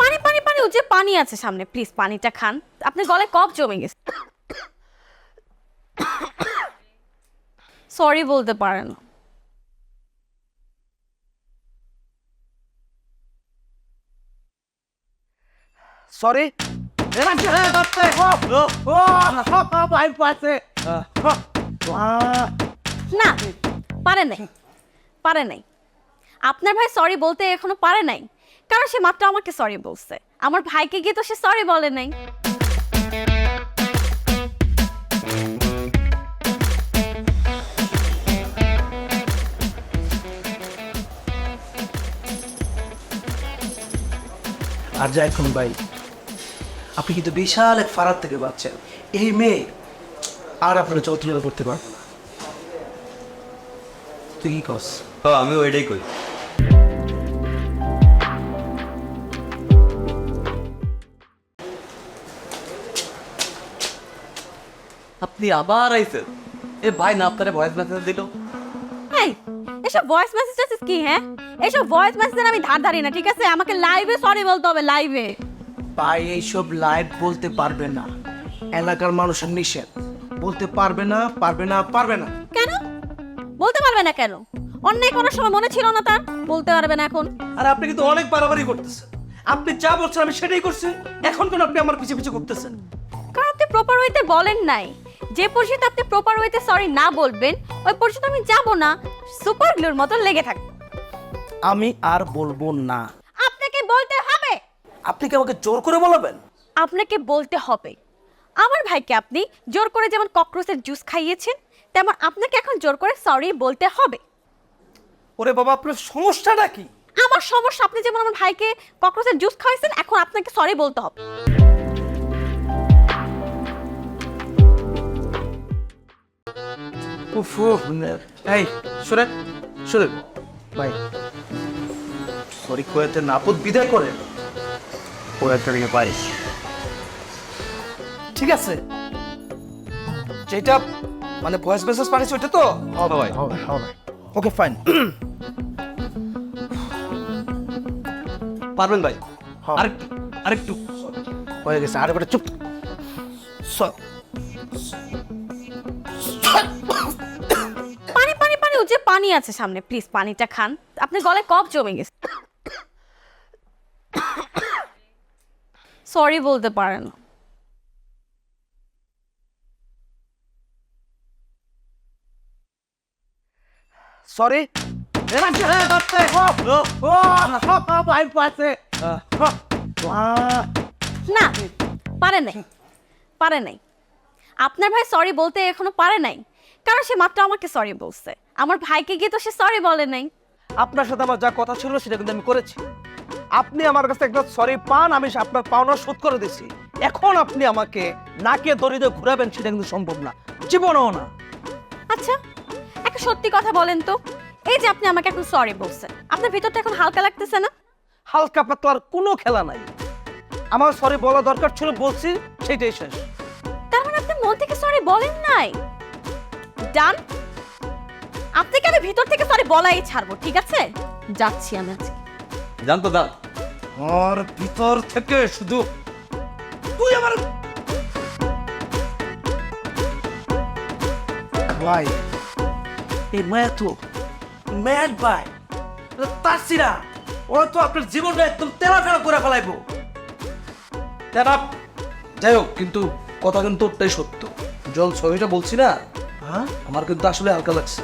পানি পানি পানি ও যে পানি আছে সামনে প্লিজ পানিটা খান। আপনার গলায় কফ জমে গেছে। সরি বলতে পারেন সরি না পারে নাই। পারে নাই। আপনার ভাই সরি বলতে এখনও পারে নাই। কারণ সে মাত্র আমাকে সরি বলছে। আমার ভাইকে গিয়ে তো সে সরি বলে নাই। আর যা এখন ভাই, আপনি কিন্তু বিশাল এক ফারাত থেকে বাঁচছেন। এই মেয়ে আর আপনারা চৌত্রিকা করতে পার তুই কি কস আমি ওইটাই কই আপনি আবার আইছেন। এ ভাই না আপনারে ভয়েস মেসেজ দিল। এই এসব ভয়েস মেসেজ টেসেজ কি হ্যাঁ? এসব ভয়েস মেসেজের আমি ধার ধারি না ঠিক আছে? আমাকে লাইভে সরি বলতে হবে লাইভে ভাই এইসব লাইভ বলতে পারবে না। এলাকার মানুষের নিষেধ। বলতে পারবে না পারবে না পারবে না। বলতে পারবে না কেন? অন্যায় করার সময় মনে ছিল না তার? বলতে পারবে না এখন। আর আপনি কিন্তু অনেক বাড়াবাড়ি করতেছেন। আপনি যা বলছেন আমি সেটাই করছি। এখন কেন আপনি আমার পিছে পিছে করতেছেন কারণ আপনি প্রপার ওয়েতে বলেন নাই। যে পর্যন্ত আপনি প্রপার ওয়েতে সরি না বলবেন ওই পর্যন্ত আমি যাব না। সুপার গ্লুর মতো লেগে থাকব আমি আর বলব না। আপনাকে বলতে হবে। আপনি কি আমাকে জোর করে বলাবেন? আপনাকে বলতে হবে। আমার ভাইকে আপনি জোর করে যেমন ককরোচের জুস খাইয়েছেন তেমন আপনাকে এখন জোর করে সরি বলতে হবে। ওরে বাবা আপনার সমস্যাটা কি? আমার সমস্যা আপনি যেমন আমার ভাইকে ককরোচের জুস খাইয়েছেন এখন আপনাকে সরি বলতে হবে। উফ এই শোনেন শোনেন ভাই সরি কোয়াতে নাপদ বিদায় করেন। কোয়াতে থেকে পাইস ঠিক আছে? যেটা মানে ভয়েস মেসেজ পাঠিয়েছে ওইটা তো? হবে। ভাই হবে হবে। ওকে ফাইন পারবেন ভাই? হ্যাঁ। আরেকটু আরেকটু। হয়ে গেছে আর একটা চুপ পানি পানি পানি ও যে পানি আছে সামনে প্লিজ পানিটা খান। আপনার গলায় কফ জমে গেছে। সরি বলতে পারেন সরি না পারে নাই পারে নাই। আপনার ভাই সরি বলতে এখনও পারে নাই কারণ সে মাত্র আমাকে সরি বলছে। আমার ভাইকে গিয়ে তো সে সরি বলে নাই। আপনার সাথে আমার যা কথা ছিল সেটা কিন্তু আমি করেছি। আপনি আমার কাছে একটা সরি পান আমি আপনার পাওনা শোধ করে দিছি এখন আপনি আমাকে নাকে দড়িতে ঘুরাবেন সেটা কিন্তু সম্ভব না। জীবনও না। আচ্ছা একটা সত্যি কথা বলেন তো। এই যে আপনি আমাকে এখন সরি বলছেন। আপনার ভিতরটা এখন হালকা লাগতেছে না? হালকা পাতলার কোনো খেলা নাই। আমার সরি বলা দরকার ছিল বলছি সেটাই শেষ। তার মানে আপনি মন থেকে সরি বলেন নাই? ডান। আপনাকে আমি ভিতর থেকে সরি বলাই ছাড়বো ঠিক আছে? যাচ্ছি আমি আজকে। জানতো দা আর ভিতর থেকে শুধু তুই আমার ভাই। এই মায়া তো ম্যাড ভাই তারছি না ওরা তো আপনার জীবনটা একদম তেরা ফেরা করে ফেলাইবো। তেরা যাই হোক কিন্তু কথা কিন্তু ওটাই সত্য। জল ছবিটা বলছি না হ্যাঁ? আমার কিন্তু আসলে হালকা লাগছে।